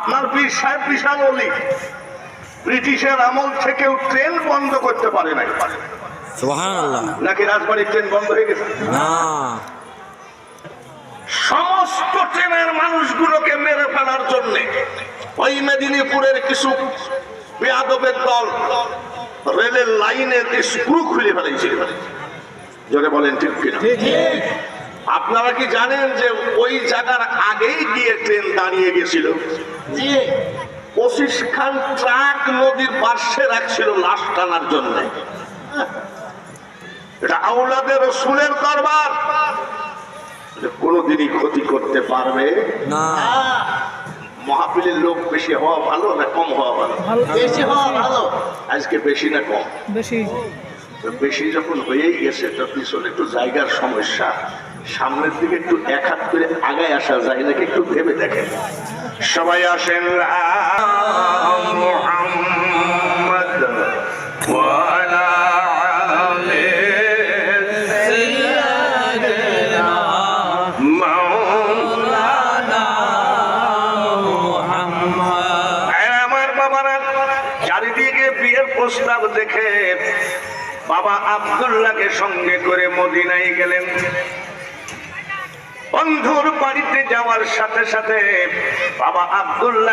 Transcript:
আপনার পীর সাহেব বিশাল অলি। ব্রিটিশের আমল থেকেও ট্রেন বন্ধ করতে পারে নাই। নাকি রাজবাড়ির ট্রেন বন্ধ হয়ে গেছে? সমস্ত ট্রেনের মানুষগুলোকে মেরে ফেলার জন্য ওই মেদিনীপুরের কিছু বেয়াদবের দল রেলের লাইনের স্ক্রু খুলে ফেলেছে। জোরে বলেন ঠিক কিনা? আপনারা কি জানেন যে ওই জায়গার আগেই গিয়ে ট্রেন দাঁড়িয়ে গেছিল? পঁচিশ খান ট্রাক নদীর পার্শ্বে রাখছিল লাশ টানার জন্য। এটা আউলাদের সুরের দরবার। কোনোদিনই ক্ষতি করতে পারবে। না। মহাপিলের লোক বেশি হওয়া ভালো না কম হওয়া ভালো। বেশি হওয়া ভালো। আজকে বেশি না কম? বেশি। তো বেশি যখন হয়েই গেছে তো পিছনে একটু জায়গার সমস্যা। সামনের দিকে একটু এক হাত করে আগায় আসা যায় নাকি একটু ভেবে দেখেন। সবাই আসেন প্রস্তাব দেখে বাবা আব্দুল্লাহকে সঙ্গে করে মদিনায় গেলেন। বন্ধুর বাড়িতে যাওয়ার সাথে সাথে বাবা আব্দুল্লাহকে